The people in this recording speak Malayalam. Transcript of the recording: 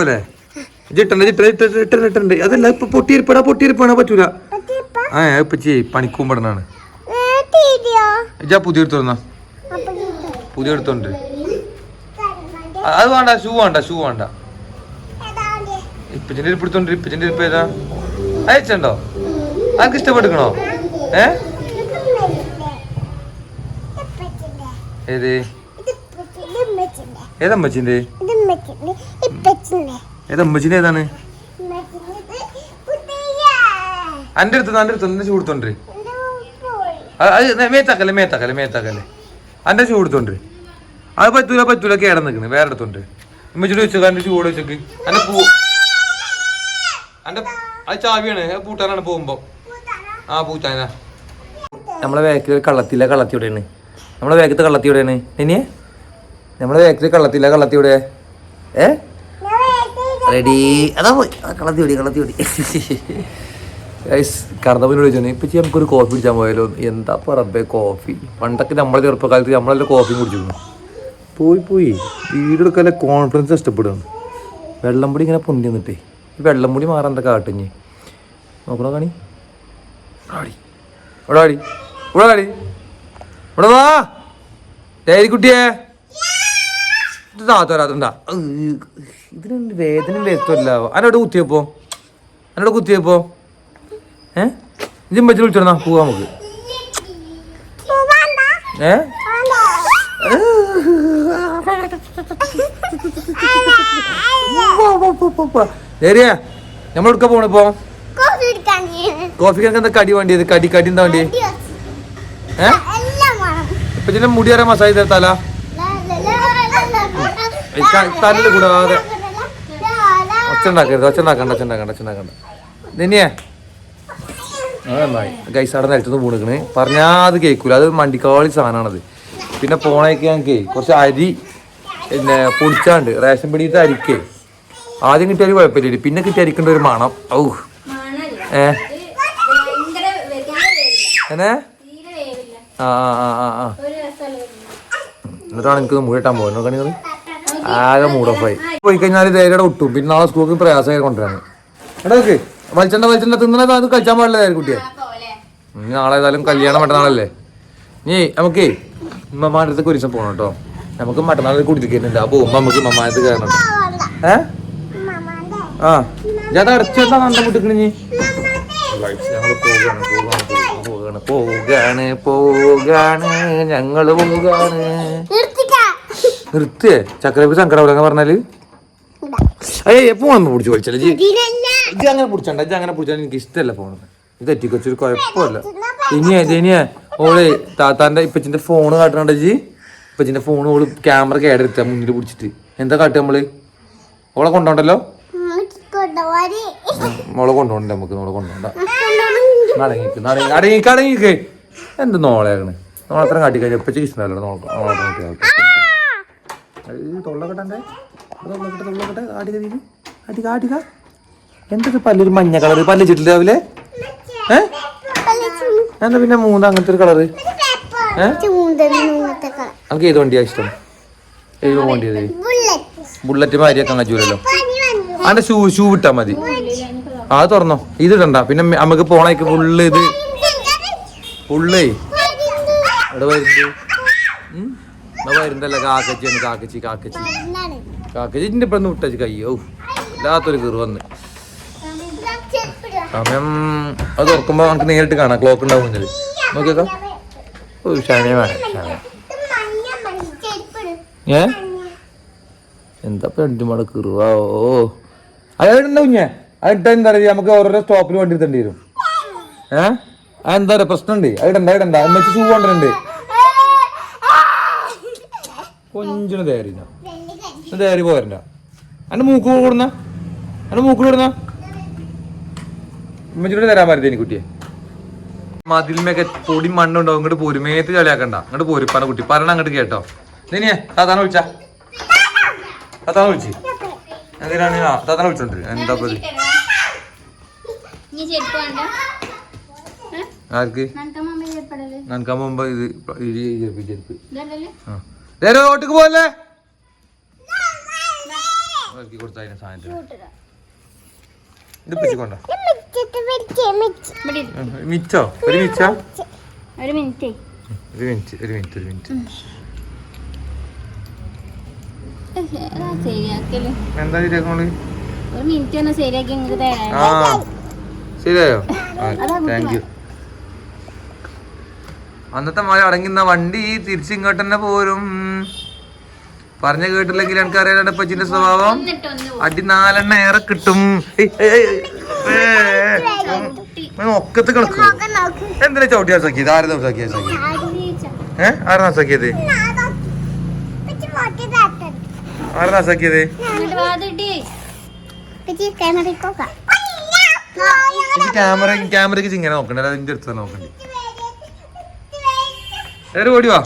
പോലെ. ജിട്ടുണ്ട് ജിട്ടുണ്ട് ഇട്ടുണ്ട് ഇട്ടുണ്ട് അതല്ല ഇപ്പൊ പൊട്ടിയിരിപ്പണ പൊട്ടിയിരിപ്പണ പറ്റൂല. ആ ഇപ്പൊ ചെയ് പണിക്കുമ്പടനാണ് ഇജാ പുതിയ പുതിയ എടുത്തോണ്ട്. അത് വേണ്ട ഷൂ വേണ്ട ഷൂ വേണ്ട. ഇപ്പച്ചിന്റെ ഇരിപ്പ് എടുത്തോണ്ട് ഇപ്പച്ചിന്റെ ഇരിപ്പ് ഏതാ? അയച്ചുണ്ടോ ആർക്ക് ഇഷ്ടപ്പെടുക്കണോ ഏ? ഏത്? ഏതാ അമ്മച്ചിന്റെ ഏതാ അമ്മച്ചിന് ഏതാണ്? അന്റെ അടുത്ത് അന്റെ അടുത്ത് എന്റെ ചൂടുത്തോണ്ട് മേത്താക്കല്ലേ മേത്താക്കല്ലേ മേത്താക്കല്ലേ. അന്റെ ചൂടുത്തോണ്ട് അത് പറ്റൂല പറ്റൂല കേടം നിൽക്കുന്നു വേറെ അടുത്തോണ്ട് ഇമ്മച്ചിട്ട് വെച്ചോ അന്റെ ചൂട് വെച്ചോക്ക് അന്റെ പൂ അന്റെ അത് ചാവിയാണ് പൂട്ടാനാണ് പോകുമ്പോ. ആ പൂച്ചാനാ നമ്മളെ വേക്കിൽ കള്ളത്തില്ല കള്ളത്തി ഇവിടെയാണ് നമ്മളെ വേക്കത്ത് കള്ളത്തി ഇവിടെയാണ് ഇനിയേ നമ്മളെ വേക്കിൽ കള്ളത്തില്ല കള്ളത്തി ഇവിടെ ഏ? റെഡി. അതാ പോയി. കളത്തി ഓടി കളത്തി ഓടി. ഗൈസ് കർണവനോട് ചോദിച്ചു ഇപ്പം നമുക്കൊരു കോഫി കുടിച്ചാൽ പോയാലോ? എന്താ പറമ്പേ കോഫി പണ്ടൊക്കെ നമ്മളെ ചെറുപ്പക്കാലത്ത് നമ്മളെല്ലാം കോഫി കുടിച്ചിരുന്നു. പോയി പോയി. വീടെടുക്കാലെ കോൺഫിഡൻസ് ഇഷ്ടപ്പെടുന്നു. വെള്ളം പൊടി ഇങ്ങനെ പൊന്തി നിന്നിട്ടേ ഈ വെള്ളം പൊടി മാറാൻ എന്താ കാട്ടിഞ്ഞ് നോക്കണോ കാണി? ആടി ഇവിടെ ആടി ഇവിടെ ആടി ഇവിടെ വാ. കുട്ടിയെ. ഇത് താത്തോരാത്തണ്ട ഇതിന് വേദന എത്തല്ല അതിനോട് കുത്തിയപ്പോ അതിനോട് കുത്തിയപ്പോ ഏ? ഇതും വെച്ച് വിളിച്ചോടാ പോവാ നമുക്ക്. ഏ? ശരിയാ നമ്മളെടുക്ക പോണിപ്പോ കോഫിക്ക് എന്താ കടി വേണ്ടിയത്? കടി കടി എന്താ വേണ്ടി ഏ? ഇപ്പൊ ചില മുടി വരാൻ മസാജ് ചെയ്ത തല തല്ല് കൂടാതെ. ഒച്ച ഉണ്ടാക്കരുത് ഒച്ച ഉണ്ടാക്കണ്ട ഒച്ച ഉണ്ടാക്കണ്ട ഒച്ച ഉണ്ടാക്കണ്ട നിന്നെയാ. നന്നായി ഗൈസ് അവിടെ നിലത്തുനിന്ന് പോണിക്കണ് പറഞ്ഞാ അത് കേൾക്കൂല അത് മണ്ടിക്കാളി സാധനമാണത് പിന്നെ പോണേക്ക് ഞങ്ങൾക്ക് കുറച്ച് അരി പിന്നെ പൊടിച്ചാണ്ട് റേഷൻ പിടിയിട്ട് അരിക്കേ. ആദ്യം കിട്ടിയ അരി കുഴപ്പമില്ല പിന്നെ കിട്ടിയ അരിക്കേണ്ട ഒരു മണം. ഔ. ഏ? എന്നെ? ആ ആ ആ ആ എന്നിട്ടാണ് എനിക്ക് മൂടിട്ടാൻ പോകുന്നത് കണികൾ ആകെ മൂടോഫായി. പോയി കഴിഞ്ഞാൽ ധൈര്യം ഒട്ടും. പിന്നെ നാളെ സ്കൂൾക്ക് പ്രയാസമായി കൊണ്ടുവരാണ് എടാ ഓക്കെ വലിച്ചണ്ട വലിച്ചണ്ട തിന്നണത് അത് കഴിച്ചാൻ പാടില്ല കുട്ടിയെ. ഇനി നാളെ ഏതായാലും കല്യാണം മറ്റന്നാളല്ലേ. നീ നമുക്ക് ഉമ്മമാരുടെ അടുത്തേക്ക് ഒരു ദിവസം പോകണം കേട്ടോ. നമുക്ക് മറ്റന്നാളിൽ കുടിക്കുന്നുണ്ട് ആ ഉമ്മ നമുക്ക് ഉമ്മമാരത്ത് കയറണം. ഏ? ആ. ഞാൻ അടച്ചെന്താ നണ്ട മുട്ടിക്കണ നീ പോവുകയാണ് പോവുകയാണ് പോവുകയാണ് പോകാണ് ഞങ്ങൾ പോകാണ് നിർത്തിയേ. ചക്രപ്പി സങ്കടം പറഞ്ഞാൽ? അയ്യ എപ്പോ പിടിച്ചു കൊച്ചല്ലേ ഇത് അങ്ങനെ പിടിച്ചണ്ട ഇത് അങ്ങനെ പിടിച്ചാൽ എനിക്ക് ഇഷ്ടമല്ല പോണത് ഇത് തെറ്റിക്കൊച്ചൊരു കുഴപ്പമില്ല. ഇനിയേ ഇനിയേ ഓൾ താത്താന്റെ ഇപ്പച്ചിന്റെ ഫോൺ കാട്ടണണ്ട ജി? ഇപ്പച്ചിന്റെ ഫോൺ ഓൾ ക്യാമറ കേടെടുത്ത മുന്നിൽ പിടിച്ചിട്ട്. എന്താ കാട്ടുക നമ്മൾ? ഓളെ കൊണ്ടോണ്ടല്ലോ? മോളെ കൊണ്ടോണ്ട നമുക്ക് മോളെ കൊണ്ടോണ്ട. നടങ്ങിക്ക് നടങ്ങി അടങ്ങിക്ക് അടങ്ങിക്ക്. എന്ത് നോളയാണ് നോളത്ര കാട്ടിക്കഴിഞ്ഞാൽ കഴിഞ്ഞ ഇപ്പച്ചിക്ക് ഇഷ്ടമല്ലോ നോളെ നോക്കി തൊള്ളക്കെട്ടെ തൊള്ളക്കെട്ടെ തൊള്ളക്കെട്ടെ. ആടിക നീ ആടിക ആടിക. എന്തൊക്കെ പല്ലൊരു മഞ്ഞ കളർ പല്ല് രാവിലെ? ഏ? എന്താ പിന്നെ മൂന്ന് അങ്ങനത്തെ ഒരു കളറ്? നമുക്ക് ഏത് വണ്ടിയാ ഇഷ്ടം? ഏത് വണ്ടിയത്? ബുള്ളറ്റ് മാരിയൊക്കെ കജൂരല്ലോ അതിന്റെ ഷൂ ഷൂ വിട്ടാ മതി. ആ അത് തുറന്നോ. ഇത് ഇടണ്ട. പിന്നെ നമുക്ക് പോണേക്ക് ഫുള്ള് ഇത്. ഫുള്ളേ ഇവിടെ വരുന്നത്? ഇവിടെ വരുന്നതല്ല കാക്കച്ചിയാണ് കാക്കച്ചി കാക്കച്ചി. കാക്കച്ചിന്റെ ഇപ്പൊ വിട്ടച്ച് കയ്യോ. വല്ലാത്തൊരു കീറ് വന്ന്. സമയം അത് തുറക്കുമ്പോ നമുക്ക് നേരിട്ട് കാണാം. ക്ലോക്ക് ഉണ്ടാവും നോക്കിയേക്കാം. ഓ ഏ? എന്താ രണ്ടു മണി കീറുവാ? ഓ അതിട്ട എന്താ പറയുക നമുക്ക് ഓരോരോ സ്റ്റോപ്പിൽ വേണ്ടി എടുത്തേണ്ടി വരും അതെന്താ പറയുക പ്രശ്നമുണ്ട്. അതിടണ്ട അതിടണ്ട എന്നുവെച്ച് ഷൂ കൊണ്ടുണ്ട് കൊഞ്ചിന് തേരില്ല. തേരി പോരണ്ട. അന്റെ മൂക്ക് കൂടുന്ന? അന്റെ മൂക്ക് കൂടുന്ന? ഉമ്മച്ചിയോട് തരാൻ പറ്റില്ല കുട്ടിയെ? മതിൽമൊക്കെ പൊടി മണ്ണുണ്ടാവും. ഇങ്ങോട്ട് പോരും മേത്ത് ചളിയാക്കണ്ട ഇങ്ങോട്ട് പോരും പന കുട്ടി. പറഞ്ഞ അങ്ങോട്ട് കേട്ടോ. നിനിയെ താത്താന വിളിച്ചാ? താത്താന വിളിച്ച്. എന്തിനാണ് താത്താന വിളിച്ചോണ്ട് എന്താ വേണ്ട. ആർക്ക്? നനക്കാൻ മുമ്പ് ഇത് ചെരുപ്പ് ആ. നേരെ റോട്ടിക്ക് പോവല്ലേ? ഇറക്കി കൊടുത്ത അതിന് സാധനത്തിന്. ഇത് പിടിക്കൊണ്ടോ ഇവിടെ ഇരി. മിച്ചോ? ഒരു മിച്ചോ? ഒരു മിനിറ്റ്. ഒരു മിനിറ്റ് ഒരു മിനിറ്റ് ഒരു മിനിറ്റ്. ശരിയാക്കൽ. എന്താ ശരിയാക്കണോൾ ഒരു മിനിറ്റ് ഒന്ന് ശരിയാക്കി നിങ്ങൾക്ക് തരാം. ആ. ശരിയായോ? താങ്ക് യു അന്നത്തെ മഴ അടങ്ങുന്ന വണ്ടി തിരിച്ചിങ്ങോട്ട് തന്നെ പോരും. പറഞ്ഞ കേട്ടില്ലെങ്കിൽ എനിക്ക് അറിയാനാണ് പച്ചിന്റെ സ്വഭാവം. അടി നാലെണ്ണ ഏറെ കിട്ടും. ഒക്കത്ത് കിടക്കും. എന്തിനാ ചവിട്ടിയാ സഖിയത് ആരും സഖ്യ സഖി? ഏ? ആരാ സഖിയത്? ആരാ സഖിയത്? ക്യാമറ ക്യാമറയ്ക്ക് ഇങ്ങനെ നോക്കണ്ടേ? അതിന്റെ അടുത്ത് നോക്കണ്ടേ? ഏറെ ഓടി വാ.